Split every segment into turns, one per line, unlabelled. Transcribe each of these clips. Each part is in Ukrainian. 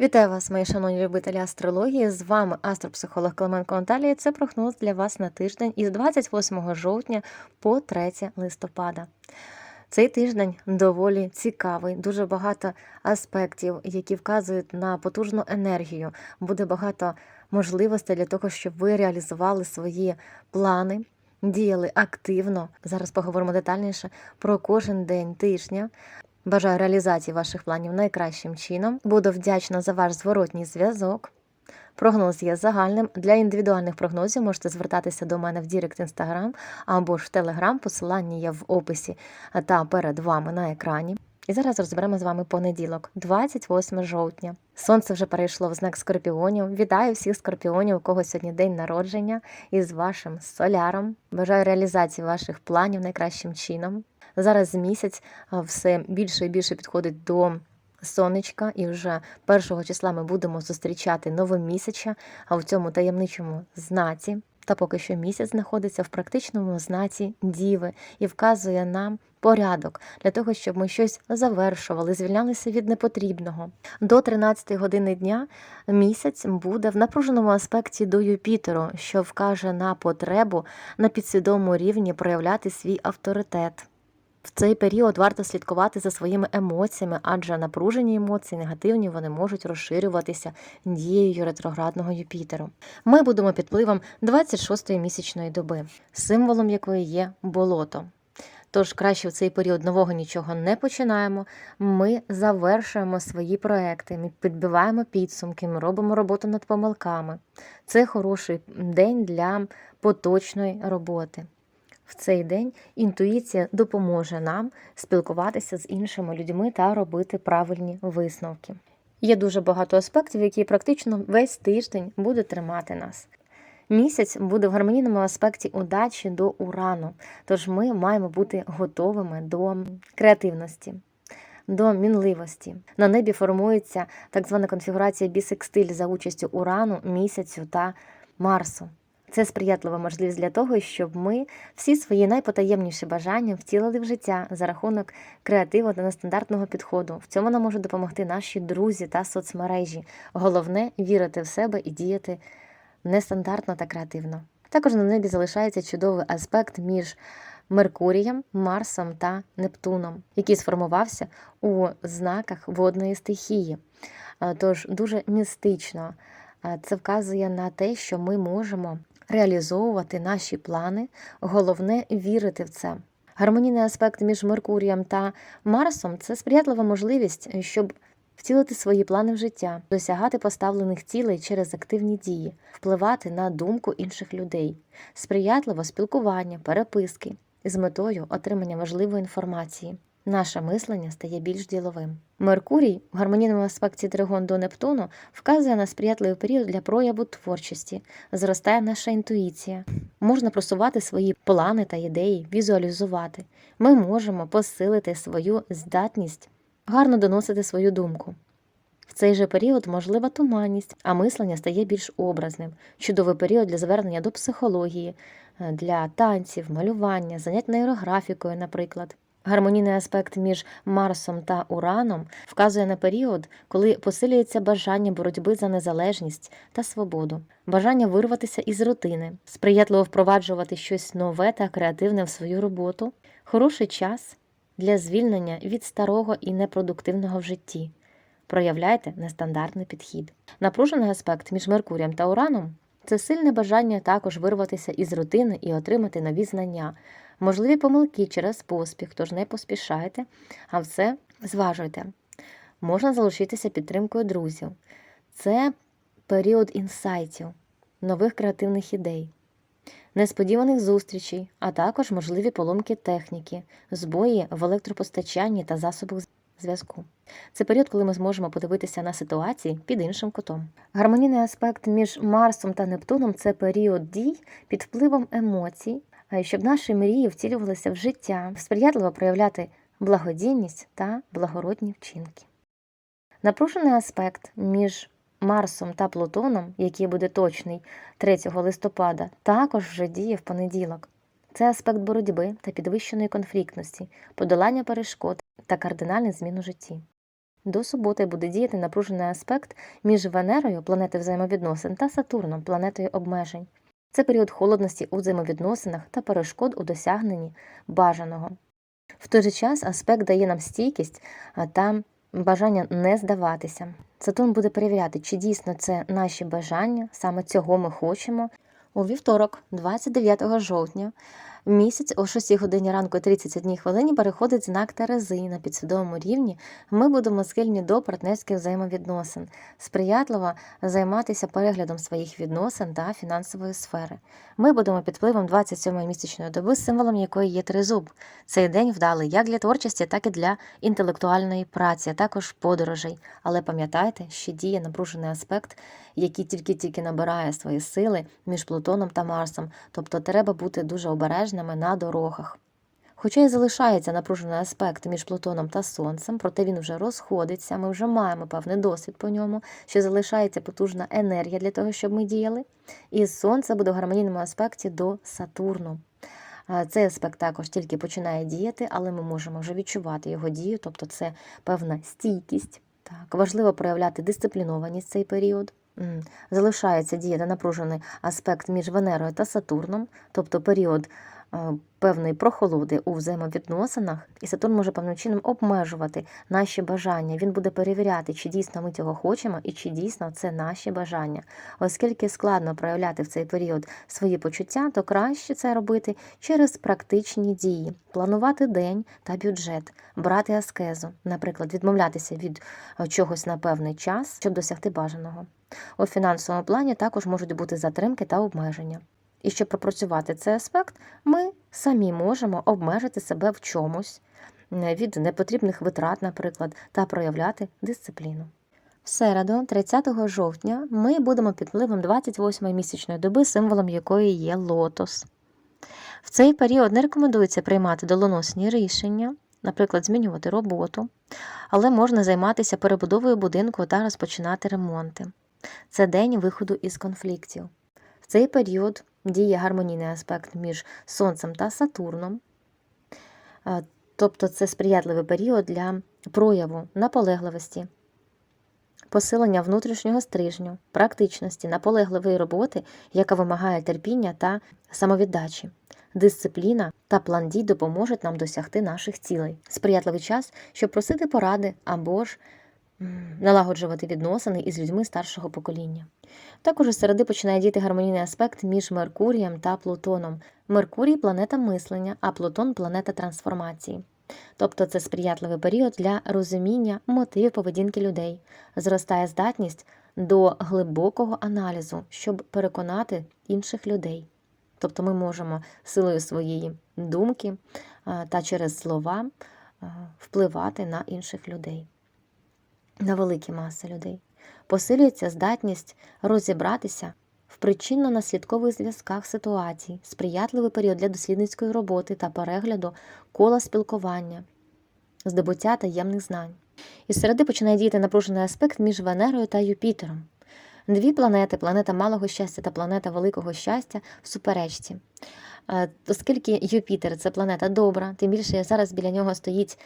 Вітаю вас, мої шановні любителі астрології. З вами астропсихолог Клименко Наталія. Це прогноз для вас на тиждень із 28 жовтня по 3 листопада. Цей тиждень доволі цікавий, дуже багато аспектів, які вказують на потужну енергію. Буде багато можливостей для того, щоб ви реалізували свої плани, діяли активно. Зараз поговоримо детальніше про кожен день тижня. Бажаю реалізації ваших планів найкращим чином. Буду вдячна за ваш зворотній зв'язок. Прогноз є загальним. Для індивідуальних прогнозів можете звертатися до мене в Дірект Інстаграм або ж в Телеграм. Посилання є в описі та перед вами на екрані. І зараз розберемо з вами понеділок, 28 жовтня. Сонце вже перейшло в знак скорпіонів. Вітаю всіх скорпіонів, у кого сьогодні день народження із вашим соляром. Бажаю реалізації ваших планів найкращим чином. Зараз місяць все більше і більше підходить до сонечка, і вже першого числа ми будемо зустрічати нове місяча, а в цьому таємничому знаці. Та поки що місяць знаходиться в практичному знаці діви і вказує нам порядок для того, щоб ми щось завершували, звільнялися від непотрібного. До 13 години дня місяць буде в напруженому аспекті до Юпітеру, що вкаже на потребу на підсвідомому рівні проявляти свій авторитет. В цей період варто слідкувати за своїми емоціями, адже напружені емоції, негативні, вони можуть розширюватися дією ретроградного Юпітеру. Ми будемо під впливом 26-ї місячної доби, символом якої є болото. Тож краще в цей період нового нічого не починаємо. Ми завершуємо свої проекти, ми підбиваємо підсумки, ми робимо роботу над помилками. Це хороший день для поточної роботи. В цей день інтуїція допоможе нам спілкуватися з іншими людьми та робити правильні висновки. Є дуже багато аспектів, які практично весь тиждень будуть тримати нас. Місяць буде в гармонійному аспекті удачі до урану, тож ми маємо бути готовими до креативності, до мінливості. На небі формується так звана конфігурація бісекстиль за участю урану, місяцю та Марсу. Це сприятлива можливість для того, щоб ми всі свої найпотаємніші бажання втілили в життя за рахунок креативу та нестандартного підходу. В цьому нам можуть допомогти наші друзі та соцмережі. Головне вірити в себе і діяти нестандартно та креативно. Також на небі залишається чудовий аспект між Меркурієм, Марсом та Нептуном, який сформувався у знаках водної стихії. Е, Тож дуже містично. Е, Це вказує на те, що ми можемо реалізовувати наші плани, головне вірити в це. Гармонійний аспект між Меркурієм та Марсом це сприятлива можливість, щоб втілити свої плани в життя, досягати поставлених цілей через активні дії, впливати на думку інших людей, сприятливо спілкування, переписки з метою отримання важливої інформації. Наше мислення стає більш діловим. Меркурій в гармонійному аспекті Тригон до Нептуну вказує на сприятливий період для прояву творчості, зростає наша інтуїція. Можна просувати свої плани та ідеї, візуалізувати. Ми можемо посилити свою здатність, гарно доносити свою думку. В цей же період можлива туманність, а мислення стає більш образним. Чудовий період для звернення до психології, е, для танців, малювання, занять нейрографікою, наприклад. Гармонійний аспект між Марсом та Ураном вказує на період, коли посилюється бажання боротьби за незалежність та свободу, бажання вирватися із рутини, сприятливо впроваджувати щось нове та креативне в свою роботу, хороший час для звільнення від старого і непродуктивного в житті. Проявляйте нестандартний підхід. Напружений аспект між Меркурієм та Ураном це сильне бажання також вирватися із рутини і отримати нові знання, можливі помилки через поспіх, тож не поспішайте, а все зважуйте. Можна залишитися підтримкою друзів. Це період інсайтів, нових креативних ідей, несподіваних зустрічей, а також можливі поломки техніки, збої в електропостачанні та засобах зв'язку. Це період, коли ми зможемо подивитися на ситуації під іншим кутом. Гармонійний аспект між Марсом та Нептуном це період дій під впливом емоцій, щоб наші мрії втілювалися в життя, сприятливо проявляти благодійність та благородні вчинки. Напружений аспект між Марсом та Плутоном, який буде точний 3 листопада, також вже діє в понеділок. Це аспект боротьби та підвищеної конфліктності, подолання перешкод та кардинальних змін у житті. До суботи буде діяти напружений аспект між Венерою, планетою взаємовідносин, та Сатурном, планетою обмежень. Це період холодності у взаємовідносинах та перешкод у досягненні бажаного. В той же час аспект дає нам стійкість та бажання не здаватися. Сатурн буде перевіряти, чи дійсно це наші бажання, саме цього ми хочемо. У вівторок, 29 жовтня, місяць о 6 годині ранку 31 хвилині переходить знак Терези на підсвідомому рівні. Ми будемо схильні до партнерських взаємовідносин, сприятливо займатися переглядом своїх відносин та фінансової сфери. Ми будемо під впливом 27-ї місячної доби, символом якої є тризуб. Цей день вдалий як для творчості, так і для інтелектуальної праці, а також подорожей. Але пам'ятайте, що діє напружений аспект, який тільки-тільки набирає свої сили між Плутоном та Марсом, тобто треба бути дуже обережними на дорогах. Хоча й залишається напружений аспект між Плутоном та Сонцем, проте він вже розходиться, ми вже маємо певний досвід по ньому, що залишається потужна енергія для того, щоб ми діяли. І Сонце буде в гармонійному аспекті до Сатурну. Цей аспект також тільки починає діяти, але ми можемо вже відчувати його дію, тобто це певна стійкість. Так, важливо проявляти дисциплінованість цей період. Залишається діяти напружений аспект між Венерою та Сатурном, тобто період певної прохолоди у взаємовідносинах, і Сатурн може певним чином обмежувати наші бажання. Він буде перевіряти, чи дійсно ми цього хочемо і чи дійсно це наші бажання. Оскільки складно проявляти в цей період свої почуття, то краще це робити через практичні дії, планувати день та бюджет, брати аскезу, наприклад, відмовлятися від е, чогось на певний час, щоб досягти бажаного. У фінансовому плані також можуть бути затримки та обмеження. І щоб пропрацювати цей аспект, ми самі можемо обмежити себе в чомусь від непотрібних витрат, наприклад, та проявляти дисципліну. В середу, 30 жовтня, ми будемо під впливом 28-ї місячної доби, символом якої є лотос. В цей період не рекомендується приймати доленосні рішення, наприклад, змінювати роботу, але можна займатися перебудовою будинку та розпочинати ремонти. Це день виходу із конфліктів. В цей період діє гармонійний аспект між Сонцем та Сатурном, Е, тобто це сприятливий період для прояву наполегливості, посилення внутрішнього стрижню, практичності, наполегливої роботи, яка вимагає терпіння та самовіддачі. Дисципліна та план дій допоможуть нам досягти наших цілей. Сприятливий час, щоб просити поради або ж налагоджувати відносини із людьми старшого покоління. Також із середи починає діяти гармонійний аспект між Меркурієм та Плутоном. Меркурій планета мислення, а Плутон планета трансформації. Тобто це сприятливий період для розуміння мотивів поведінки людей, зростає здатність до глибокого аналізу, щоб переконати інших людей. Тобто ми можемо силою своєї думки та через слова впливати на інших людей, на великі маси людей. Посилюється здатність розібратися в причинно-наслідкових зв'язках ситуацій, сприятливий період для дослідницької роботи та перегляду кола спілкування, здобуття таємних знань. Із середи починає діяти напружений аспект між Венерою та Юпітером. Дві планети планета малого щастя та планета великого щастя в суперечці. Е, Оскільки Юпітер це планета добра, тим більше зараз біля нього стоїть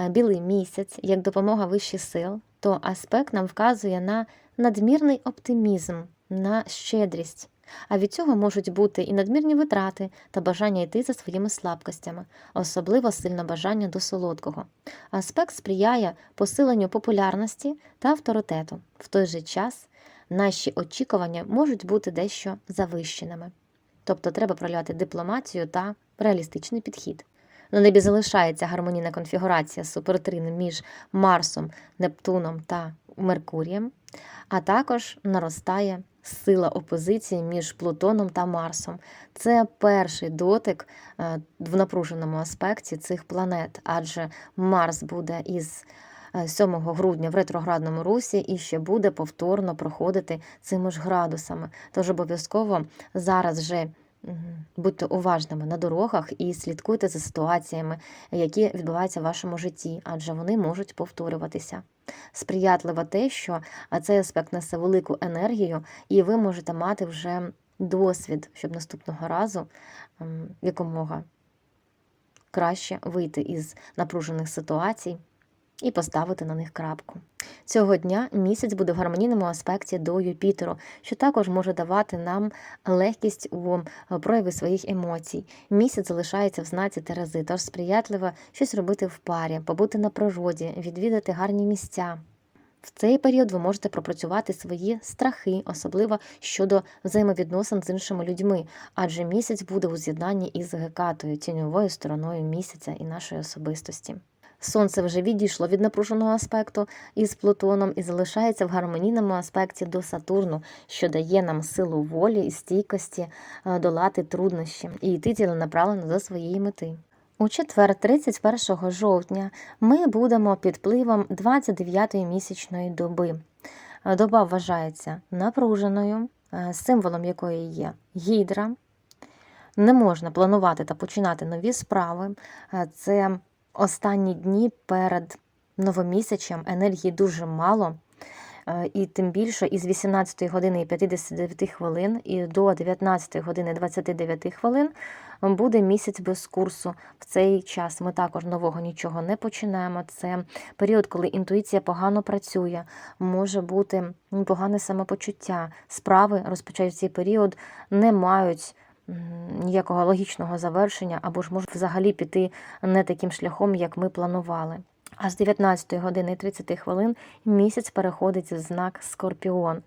е, білий місяць як допомога вищих сил, то аспект нам вказує на надмірний оптимізм, на щедрість. А від цього можуть бути і надмірні витрати та бажання йти за своїми слабкостями, особливо сильне бажання до солодкого. Аспект сприяє посиленню популярності та авторитету. В той же час наші очікування можуть бути дещо завищеними. Тобто треба проявляти дипломатію та реалістичний підхід. На небі залишається гармонійна конфігурація супертрин між Марсом, Нептуном та Меркурієм, а також наростає сила опозиції між Плутоном та Марсом. Це перший дотик е, в напруженому аспекті цих планет, адже Марс буде із е, 7 грудня в ретроградному русі і ще буде повторно проходити цими ж градусами. Тож обов'язково зараз Мгм. Будьте уважними на дорогах і слідкуйте за ситуаціями, які відбуваються в вашому житті, адже вони можуть повторюватися. Сприятливо те, що цей аспект несе велику енергію, і ви можете мати вже досвід, щоб наступного разу ем, якомога краще вийти із напружених ситуацій і поставити на них крапку. Цього дня місяць буде в гармонійному аспекті до Юпітеру, що також може давати нам легкість у прояві своїх емоцій. Місяць залишається в знаці Терези, тож сприятливо щось робити в парі, побути на природі, відвідати гарні місця. В цей період ви можете пропрацювати свої страхи, особливо щодо взаємовідносин з іншими людьми, адже місяць буде у з'єднанні із Гекатою, тіньовою стороною місяця і нашої особистості. Сонце вже відійшло від напруженого аспекту із Плутоном і залишається в гармонійному аспекті до Сатурну, що дає нам силу волі і стійкості е, долати труднощі і йти ціленаправленно до своєї мети. У четвер, 31 жовтня, ми будемо під впливом 29-ї місячної доби. Е, Доба вважається напруженою, е, символом якої є гідра. Не можна планувати та починати нові справи. Це останні дні перед новомісячем енергії дуже мало. Е, І тим більше із 18 години і 59 хвилин і до 19 години 29 хвилин буде місяць без курсу. В цей час ми також нового нічого не починаємо. Це період, коли інтуїція погано працює, може бути погане самопочуття. Справи розпочають цей період, не мають ніякого логічного завершення, або ж можуть взагалі піти не таким шляхом, як ми планували. А з 19 години 30 хвилин місяць переходить в знак Скорпіон.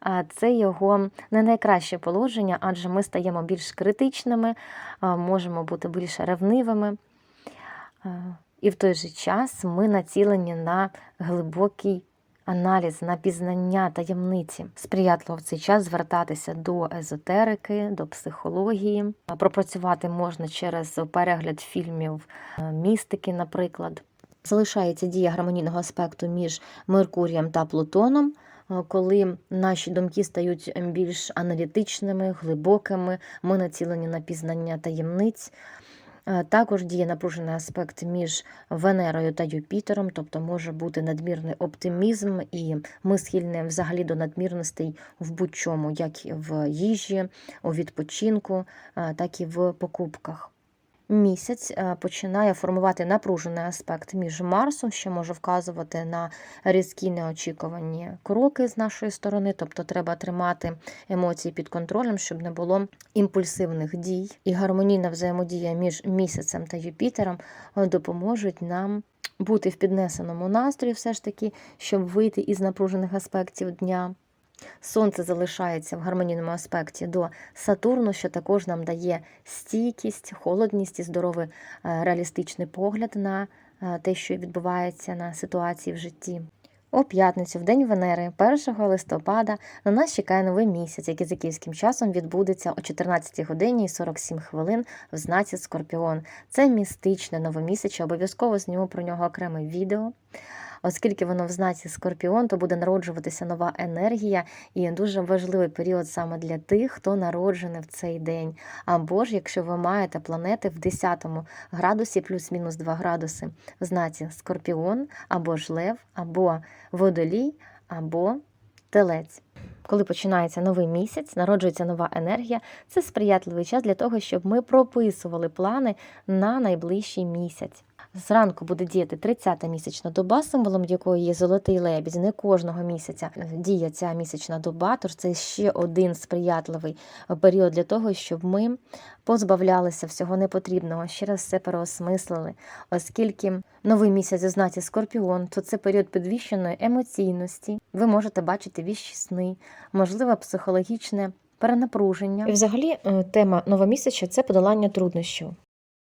А Це його не найкраще положення, адже ми стаємо більш критичними, можемо бути більш ревнивими. І в той же час ми націлені на глибокий аналіз, на пізнання таємниці. Сприятливо в цей час звертатися до езотерики, до психології. Пропрацювати можна через перегляд фільмів е, містики, наприклад. Залишається дія гармонійного аспекту між Меркурієм та Плутоном, е, коли наші думки стають більш аналітичними, глибокими, ми націлені на пізнання таємниць. Е, Також діє напружений аспект між Венерою та Юпітером, тобто може бути надмірний оптимізм, і ми схильні взагалі до надмірностей в будь-чому, як в їжі, у відпочинку, е, так і в покупках. Місяць е, починає формувати напружений аспект між Марсом, що може вказувати на різкі неочікувані кроки з нашої сторони, тобто треба тримати емоції під контролем, щоб не було імпульсивних дій. І гармонійна взаємодія між місяцем та Юпітером е, допоможуть нам бути в піднесеному настрої, все ж таки, щоб вийти із напружених аспектів дня. Сонце залишається в гармонійному аспекті до Сатурну, що також нам дає стійкість, холодність і здоровий е, реалістичний погляд на е, те, що відбувається на ситуації в житті. У п'ятницю, в день Венери, 1 листопада, на нас чекає новий місяць, який за київським часом відбудеться о 14 годині і 47 хвилин в знаці Скорпіон. Це містичне новомісяче, обов'язково зніму про нього окреме відео. Оскільки воно в знаці Скорпіон, то буде народжуватися нова енергія і дуже важливий період саме для тих, хто народжений в цей день. Або ж якщо ви маєте планети в 10 градусі плюс-мінус 2 градуси в знаці Скорпіон, або ж Лев, або Водолій, або Телець. Коли починається новий місяць, народжується нова енергія, це сприятливий час для того, щоб ми прописували плани на найближчий місяць. Зранку буде діяти 30-та місячна доба, символом якої є золотий лебідь. Не кожного місяця діє ця місячна доба, тож це ще один сприятливий період для того, щоб ми позбавлялися всього непотрібного, ще раз все переосмислили. Оскільки новий місяць у знаці Скорпіон, то це період підвищеної емоційності. Ви можете бачити віщі сни, можливо, психологічне перенапруження. І взагалі е, тема новомісяча це подолання труднощів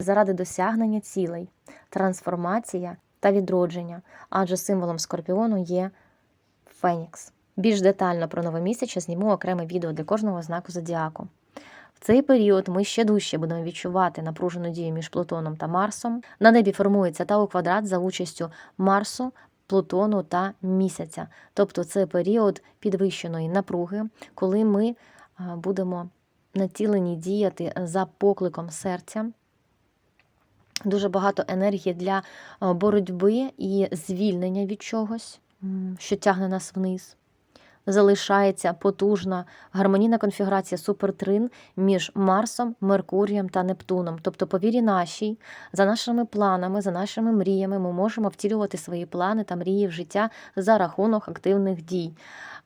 заради досягнення цілей, трансформація та відродження, адже символом скорпіону є Фенікс. Більш детально про новомісяча зніму окреме відео для кожного знаку зодіаку. В цей період ми ще дужче будемо відчувати напружену дію між Плутоном та Марсом. На небі формується Тау квадрат за участю Марсу, Плутону та місяця. Тобто це період підвищеної напруги, коли ми будемо націлені діяти за покликом серця. Дуже багато енергії для е, боротьби і звільнення від чогось, що тягне нас вниз. Залишається потужна гармонійна конфігурація супертрин між Марсом, Меркурієм та Нептуном. Тобто, по вірі нашій, за нашими планами, за нашими мріями, ми можемо втілювати свої плани та мрії в життя за рахунок активних дій.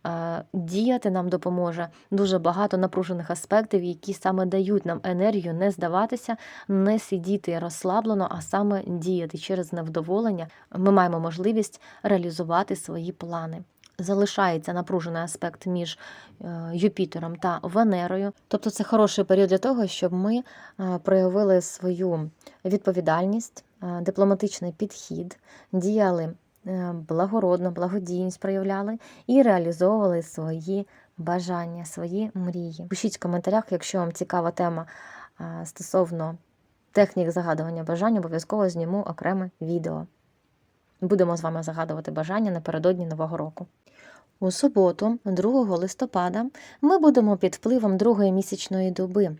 Е, Діяти нам допоможе дуже багато напружених аспектів, які саме дають нам енергію не здаватися, не сидіти розслаблено, а саме діяти через невдоволення. Ми маємо можливість реалізувати свої плани. Залишається напружений аспект між е, Юпітером та Венерою. Тобто це хороший період для того, щоб ми е, проявили свою відповідальність, е, дипломатичний підхід, діяли благородно, благодійність проявляли і реалізовували свої бажання, свої мрії. Пишіть в коментарях, якщо вам цікава тема стосовно технік загадування бажань, обов'язково зніму окреме відео. Будемо з вами загадувати бажання напередодні Нового року. У суботу, 2 листопада, ми будемо під впливом другої місячної доби.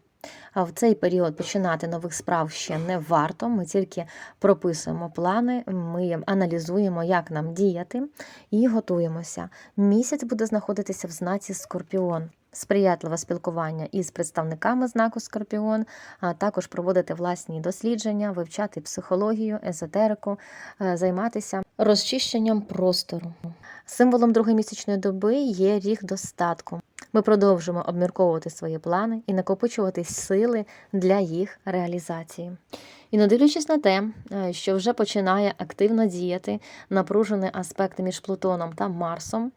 В цей період починати нових справ ще не варто. Ми тільки прописуємо плани, ми аналізуємо, як нам діяти, і готуємося. Місяць буде знаходитися в знаці Скорпіон. Сприятливе спілкування із представниками знаку Скорпіон, а також проводити власні дослідження, вивчати психологію, езотерику, е, займатися розчищенням простору. Символом другої місячної доби є ріг достатку. Ми продовжуємо обмірковувати свої плани і накопичувати сили для їх реалізації. І не дивлячись на те, е, що вже починає активно діяти напружений аспект між Плутоном та Марсом,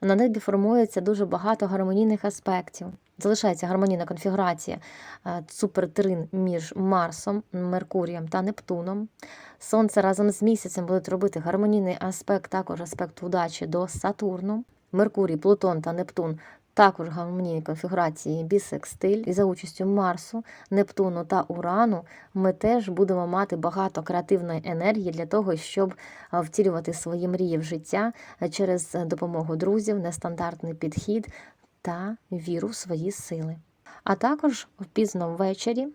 на небі формується дуже багато гармонійних аспектів. Залишається гармонійна конфігурація е, супертрин між Марсом, Меркурієм та Нептуном. Сонце разом з місяцем будуть робити гармонійний аспект, також аспект удачі до Сатурну. Меркурій, Плутон та Нептун також гармонійні конфігурації бісекстиль. І за участю Марсу, Нептуну та Урану ми теж будемо мати багато креативної енергії для того, щоб втілювати свої мрії в життя через допомогу друзів, нестандартний підхід та віру в свої сили. А також пізно ввечері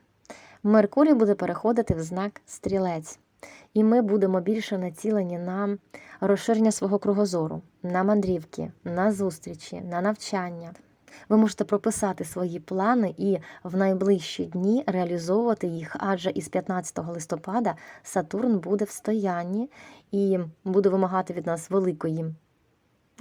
Меркурій буде переходити в знак стрілець. І ми будемо більше націлені на розширення свого кругозору, на мандрівки, на зустрічі, на навчання. Ви можете прописати свої плани і в найближчі дні реалізовувати їх, адже із 15 листопада Сатурн буде в стоянні і буде вимагати від нас великої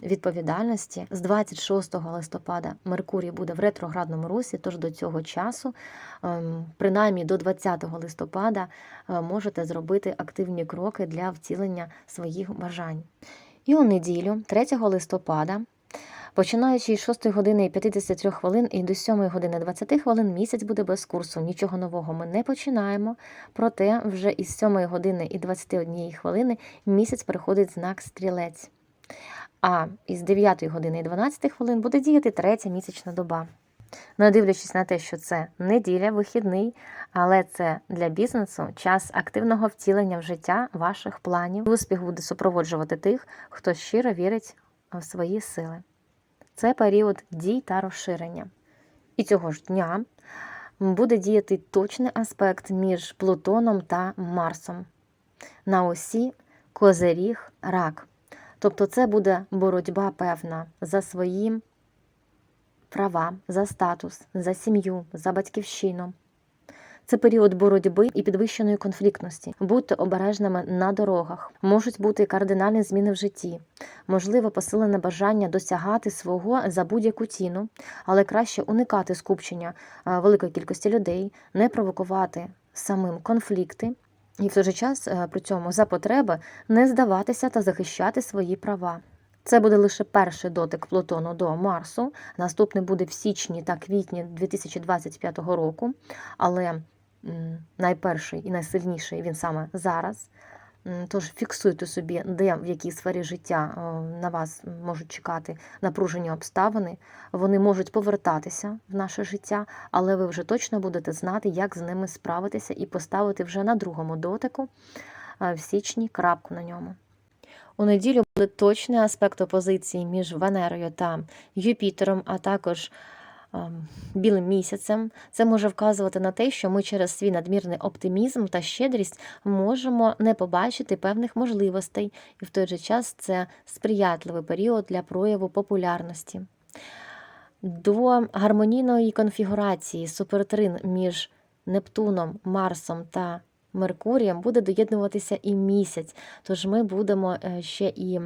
відповідальності. З 26 листопада Меркурій буде в ретроградному русі, тож до цього часу, ем, принаймні до 20 листопада, е, можете зробити активні кроки для втілення своїх бажань. І у неділю, 3 листопада, Починаючи з 6 години і 53 хвилин і до 7 години 20 хвилин місяць буде без курсу. Нічого нового ми не починаємо. Проте вже із 7 години і 21 хвилини місяць переходить знак стрілець. А із 9 години і 12 хвилин буде діяти третя місячна доба. Не дивлячись на те, що це неділя, вихідний, але це для бізнесу час активного втілення в життя ваших планів. Успіх буде супроводжувати тих, хто щиро вірить в свої сили. Це період дій та розширення. І цього ж дня буде діяти точний аспект між Плутоном та Марсом на осі Козиріг Рак. Тобто це буде боротьба певна за свої права, за статус, за сім'ю, за батьківщину. Це період боротьби і підвищеної конфліктності. Будьте обережними на дорогах. Можуть бути кардинальні зміни в житті, можливо, посилене бажання досягати свого за будь-яку ціну, але краще уникати скупчення великої кількості людей, не провокувати самим конфлікти. І в той же час е, при цьому за потреби не здаватися та захищати свої права. Це буде лише перший дотик Плутону до Марсу. Наступний буде в січні та квітні 2025 року. Але найперший і найсильніший він саме зараз. Тож фіксуйте собі, де в якій сфері життя е, на вас можуть чекати напружені обставини. Вони можуть повертатися в наше життя, але ви вже точно будете знати, як з ними справитися і поставити вже на другому дотику е, в січні крапку на ньому. У неділю буде точний аспект опозиції між Венерою та Юпітером, а також білим місяцем. Це може вказувати на те, що ми через свій надмірний оптимізм та щедрість можемо не побачити певних можливостей, і в той же час це сприятливий період для прояву популярності. До гармонійної конфігурації супертрин між Нептуном, Марсом та Меркурієм буде доєднуватися і місяць, тож ми будемо е, ще і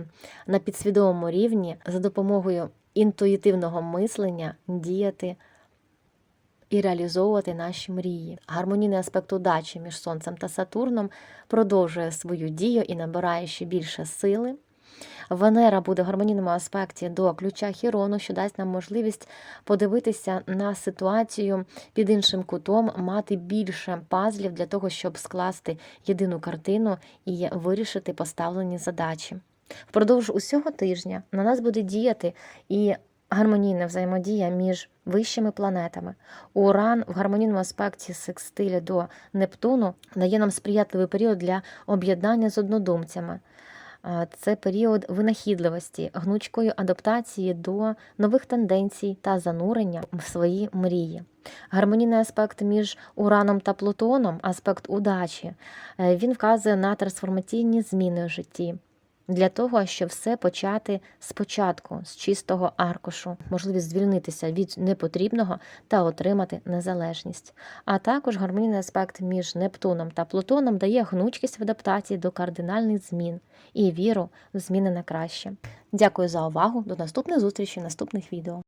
на підсвідомому рівні за допомогою інтуїтивного мислення діяти і реалізовувати наші мрії. Гармонійний аспект удачі між Сонцем та Сатурном продовжує свою дію і набирає ще більше сили. Венера буде в гармонійному аспекті до ключа Хірону, що дасть нам можливість подивитися на ситуацію під іншим кутом, мати більше пазлів для того, щоб скласти єдину картину і вирішити поставлені задачі. Впродовж усього тижня на нас буде діяти і гармонійна взаємодія між вищими планетами. Уран в гармонійному аспекті секстилі до Нептуну дає нам сприятливий період для об'єднання з однодумцями. Це період винахідливості, гнучкої адаптації до нових тенденцій та занурення в свої мрії. Гармонійний аспект між Ураном та Плутоном, аспект удачі, е, він вказує на трансформаційні зміни в житті. Для того, щоб все почати спочатку, з чистого аркушу, можливість звільнитися від непотрібного та отримати незалежність. А також гармонійний аспект між Нептуном та Плутоном дає гнучкість в адаптації до кардинальних змін і віру в зміни на краще. Дякую за увагу. До наступних в наступних відео.